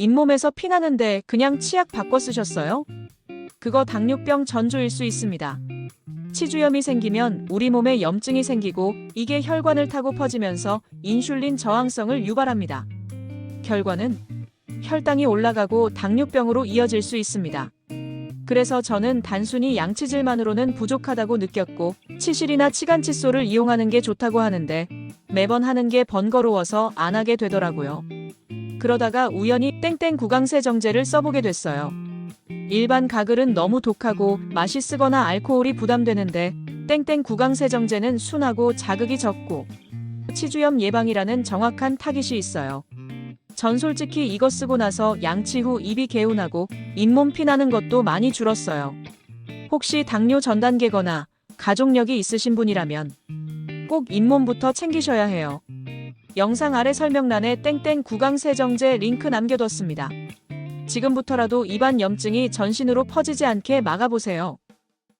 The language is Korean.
잇몸에서 피나는데 그냥 치약 바꿔 쓰셨어요? 그거 당뇨병 전조일 수 있습니다. 치주염이 생기면 우리 몸에 염증이 생기고 이게 혈관을 타고 퍼지면서 인슐린 저항성을 유발합니다. 결과는 혈당이 올라가고 당뇨병으로 이어질 수 있습니다. 그래서 저는 단순히 양치질만으로는 부족하다고 느꼈고 치실이나 치간 칫솔을 이용하는 게 좋다고 하는데 매번 하는 게 번거로워서 안 하게 되더라고요. 그러다가 우연히 땡땡 구강세 정제를 써보게 됐어요. 일반 가글은 너무 독하고 맛이 쓰거나 알코올이 부담되는데 땡땡 구강세 정제는 순하고 자극이 적고 치주염 예방이라는 정확한 타깃이 있어요. 전 솔직히 이거 쓰고 나서 양치 후 입이 개운하고 잇몸 피나는 것도 많이 줄었어요. 혹시 당뇨 전 단계거나 가족력이 있으신 분이라면 꼭 잇몸부터 챙기셔야 해요. 영상 아래 설명란에 땡땡 구강세정제 링크 남겨뒀습니다. 지금부터라도 입안 염증이 전신으로 퍼지지 않게 막아보세요.